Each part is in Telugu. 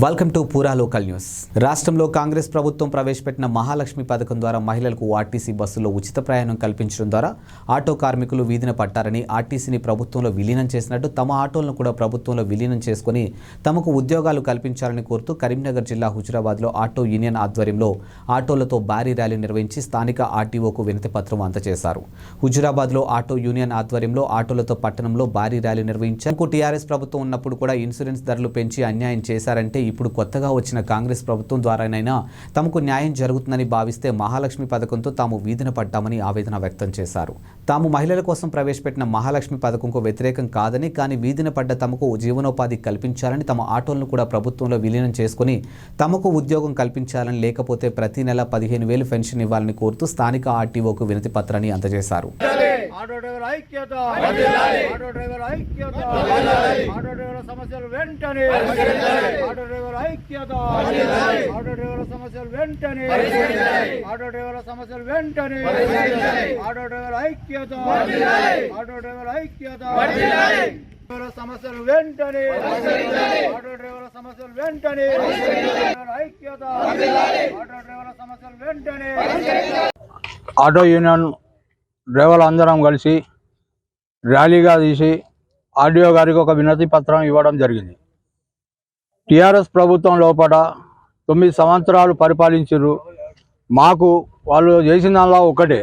Welcome to Poora local news రాష్ట్రంలో కాంగ్రెస్ ప్రభుత్వం ప్రవేశపెట్టిన మహాలక్ష్మి పథకం ద్వారా మహిళలకు ఆర్టీసీ బస్సులో ఉచిత ప్రయాణం కల్పించడం ద్వారా ఆటో కార్మికులు వీధిన పట్టారని ఆర్టీసీని ప్రభుత్వంలో విలీనం చేసినట్టు తమ ఆటోలను కూడా ప్రభుత్వంలో విలీనం చేసుకుని తమకు ఉద్యోగాలు కల్పించాలని కోరుతూ కరీంనగర్ జిల్లా హుజురాబాద్లో ఆటో యూనియన్ ఆధ్వర్యంలో ఆటోలతో భారీ ర్యాలీ నిర్వహించి స్థానిక ఆర్టీఓకు వినతి పత్రం అందజేశారు హుజురాబాద్లో ఆటో యూనియన్ ఆధ్వర్యంలో ఆటోలతో పట్టణంలో భారీ ర్యాలీ నిర్వహించారు. టీఆర్ఎస్ ప్రభుత్వం ఉన్నప్పుడు కూడా ఇన్సూరెన్స్ ధరలు పెంచి అన్యాయం చేశారంటే ఇప్పుడు కొత్తగా వచ్చిన కాంగ్రెస్ ప్రభుత్వం ద్వారానైనా తమకు న్యాయం జరుగుతుందని భావిస్తే మహాలక్ష్మి పథకంతో తాము వీధిన పడ్డామని ఆవేదన వ్యక్తం చేశారు. తాము మహిళల కోసం ప్రవేశపెట్టిన మహాలక్ష్మి పథకంకు వ్యతిరేకం కాదని కానీ వీధిన పడ్డ తమకు జీవనోపాధి కల్పించాలని తమ ఆటోలను కూడా ప్రభుత్వంలో విలీనం చేసుకుని తమకు ఉద్యోగం కల్పించాలని లేకపోతే ప్రతి నెల పదిహేను వేలు పెన్షన్ ఇవ్వాలని కోరుతూ స్థానిక ఆర్టీఓకు వినతి పత్రాన్ని అందజేశారు. ఆటో డ్రైవర్ ఐక్యత. ఆటో డ్రైవర్ ఐక్యత. ఆటో డ్రైవర్ సమస్యలు వెంటనే. ఆటో డ్రైవర్ ఐక్యత. ఆటో డ్రైవర్ సమస్యలు వెంటనే. ఆటో డ్రైవర్ సమస్యలు వెంటనే. ఆటో డ్రైవర్ ఐక్యత. ఆటో డ్రైవర్ ఐక్యత. డ్రైవర్ సమస్యలు వెంటనే. ఆటో డ్రైవర్ సమస్యలు వెంటనే. ఐక్యత ఆటో డ్రైవర్ సమస్యలు వెంటనే. ఆటో యూనియన్ డ్రైవర్లు అందరం కలిసి ర్యాలీగా తీసి ఆర్డీఓ గారికి ఒక వినతి పత్రం ఇవ్వడం జరిగింది. టిఆర్ఎస్ ప్రభుత్వం లోపల తొమ్మిది సంవత్సరాలు పరిపాలించారు మాకు వాళ్ళు చేసిన దానిలో ఒకటే.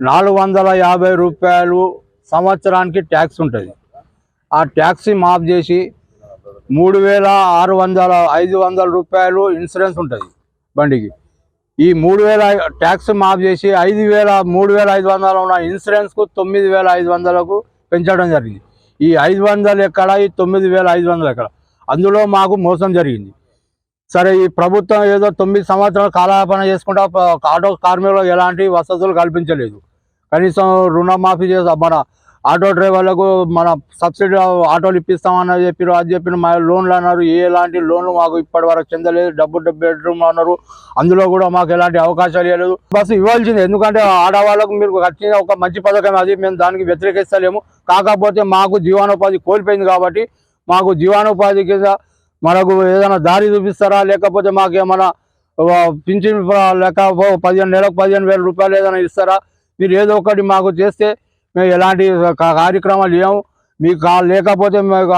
నాలుగు వందల యాభై రూపాయలు సంవత్సరానికి ట్యాక్స్ ఉంటుంది. ఆ ట్యాక్స్ మాఫ్ చేసి మూడు వేల ఆరు వందల ఐదు వందల రూపాయలు ఇన్సూరెన్స్ ఉంటుంది బండికి. ఈ మూడు వేల ట్యాక్స్ మాఫ్ చేసి ఐదు వేల మూడు వేల ఐదు వందలు ఉన్న ఇన్సూరెన్స్కు తొమ్మిది వేల ఐదు వందలకు పెంచడం జరిగింది. ఈ ఐదు వందలు ఎక్కడ? ఈ తొమ్మిది వేల ఐదు వందలు ఎక్కడ? అందులో మాకు మోసం జరిగింది. సరే ఈ ప్రభుత్వం ఏదో తొమ్మిది సంవత్సరాలు కాలయాపన చేసుకుంటా ఆటో కార్మికులకు ఎలాంటి వసతులు కల్పించలేదు. కనీసం రుణమాఫీ చేసా మన ఆటో డ్రైవర్లకు మన సబ్సిడీ ఆటోలు ఇప్పిస్తామని చెప్పారు అది చెప్పిన మా లోన్లు అన్నారు ఎలాంటి లోన్లు మాకు ఇప్పటి వరకు చెందలేదు. డబ్బు డబ్బు బెడ్రూమ్ అన్నారు. అందులో కూడా మాకు ఎలాంటి అవకాశాలు ఇవ్వలేదు. బస్సు ఇవ్వాల్సింది. ఎందుకంటే ఆడవాళ్ళకు మీరు వచ్చిన ఒక మంచి పథకం అది మేము దానికి వ్యతిరేకిస్తలేము. కాకపోతే మాకు జీవనోపాధి కోల్పోయింది కాబట్టి మాకు జీవనోపాధి కింద మనకు ఏదైనా దారి చూపిస్తారా? లేకపోతే మాకు ఏమైనా పింఛన్ లెక్క పదిహేను నెలకు పదిహేను వేల రూపాయలు ఏదైనా ఇస్తారా? మీరు ఏదో ఒకటి మాకు చేస్తే మేము ఎలాంటి కా- కార్యక్రమాలు లేవు మీకు లేకపోతే మేము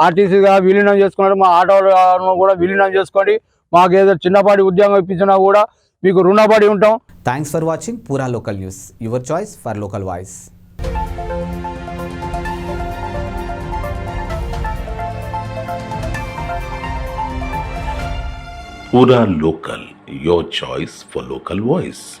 ఆర్టీసీగా విలీనం చేసుకున్నారు మా ఆటోలను కూడా విలీనం చేసుకోండి. మాకు ఏదో చిన్నపాటి ఉద్యోగం ఇప్పించినా కూడా మీకు రుణపడి ఉంటాం. Thanks for watching Poora local news your choice for local voice Local, your choice for local voice.